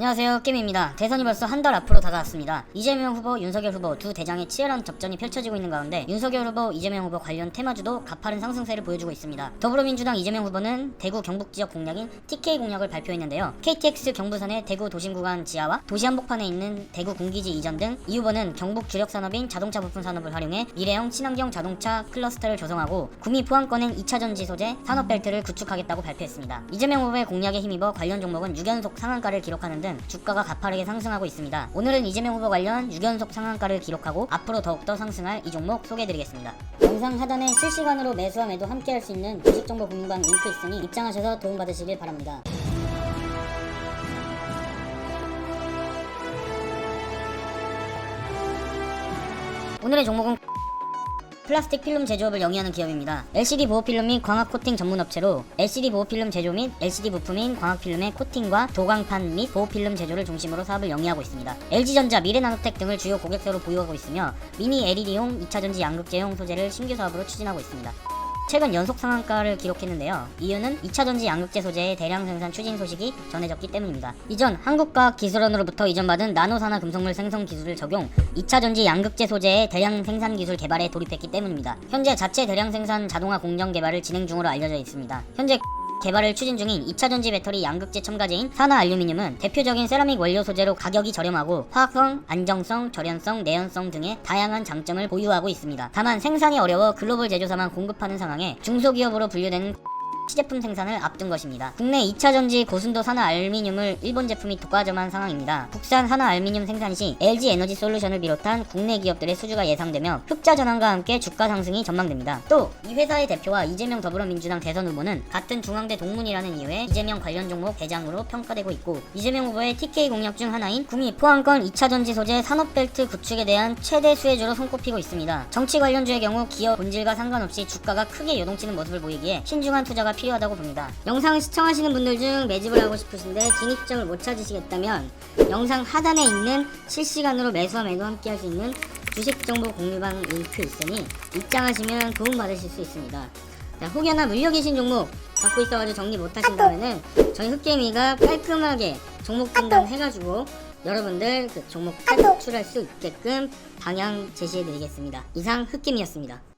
안녕하세요 게임입니다. 대선이 벌써 한 달 앞으로 다가왔습니다. 이재명 후보 윤석열 후보 두 대장의 치열한 접전이 펼쳐지고 있는 가운데 윤석열 후보 이재명 후보 관련 테마주도 가파른 상승세를 보여주고 있습니다. 더불어민주당 이재명 후보는 대구 경북 지역 공약인 TK 공약을 발표했는데요. KTX 경부선의 대구 도심 구간 지하와 도시 한복판에 있는 대구 공기지 이전 등 이 후보는 경북 주력 산업인 자동차 부품 산업을 활용해 미래형 친환경 자동차 클러스터를 조성하고 구미 포항권행 2차전지 소재 산업벨트를 구축하겠다고 발표했습니다. 이재명 후보의 공약에 힘입어 관련 종목은 6연속 상한가를 기록하는 등 주가가 가파르게 상승하고 있습니다. 오늘은 이재명 후보 관련 6연속 상한가를 기록하고 앞으로 더욱더 상승할 이 종목 소개해드리겠습니다. 영상 하단에 실시간으로 매수와 매도 함께 할 수 있는 주식정보 공유방 링크 있으니 입장하셔서 도움받으시길 바랍니다. 오늘의 종목은 플라스틱 필름 제조업을 영위하는 기업입니다. LCD 보호 필름 및 광학 코팅 전문 업체로 LCD 보호 필름 제조 및 LCD 부품인 광학 필름의 코팅과 도광판 및 보호 필름 제조를 중심으로 사업을 영위하고 있습니다. LG전자, 미래나노텍 등을 주요 고객사로 보유하고 있으며 미니 LED용 2차전지 양극재용 소재를 신규 사업으로 추진하고 있습니다. 최근 연속 상한가를 기록했는데요. 이유는 2차 전지 양극재 소재의 대량 생산 추진 소식이 전해졌기 때문입니다. 이전 한국과학기술원으로부터 이전받은 나노산화 금속물 생성 기술을 적용 2차 전지 양극재 소재의 대량 생산 기술 개발에 돌입했기 때문입니다. 현재 자체 대량 생산 자동화 공정 개발을 진행 중으로 알려져 있습니다. 현재 개발을 추진 중인 2차 전지 배터리 양극재 첨가제인 산화 알루미늄은 대표적인 세라믹 원료 소재로 가격이 저렴하고 화학성, 안정성, 절연성, 내연성 등의 다양한 장점을 보유하고 있습니다. 다만 생산이 어려워 글로벌 제조사만 공급하는 상황에 중소기업으로 분류되는 시 제품 생산을 앞둔 것입니다. 국내 2차 전지 고순도 산화 알루미늄을 일본 제품이 독과점한 상황입니다. 국산 산화 알루미늄 생산 시 LG 에너지 솔루션을 비롯한 국내 기업들의 수주가 예상되며 흑자 전환과 함께 주가 상승이 전망됩니다. 또 이 회사의 대표와 이재명 더불어민주당 대선 후보는 같은 중앙대 동문이라는 이유에 이재명 관련 종목 대장으로 평가되고 있고 이재명 후보의 TK 공약 중 하나인 구미 포항권 2차 전지 소재 산업벨트 구축에 대한 최대 수혜주로 손꼽히고 있습니다. 정치 관련주의 경우 기업 본질과 상관없이 주가가 크게 요동치는 모습을 보이기에 신중한 투자가 필요 하다고 봅니다. 영상을 시청하시는 분들 중 매집을 하고 싶으신데 진입점을 못 찾으시겠다면 영상 하단에 있는 실시간으로 매수와 매도 함께 할 수 있는 주식 정보 공유방 링크 있으니 입장하시면 도움 받으실 수 있습니다. 자, 혹여나 물려 계신 종목 갖고 있어가지고 정리 못 하신다면은 저희 흑개미가 깔끔하게 종목 진단 해가지고 여러분들 그 종목 탈출할 수 있게끔 방향 제시해 드리겠습니다. 이상 흑개미였습니다.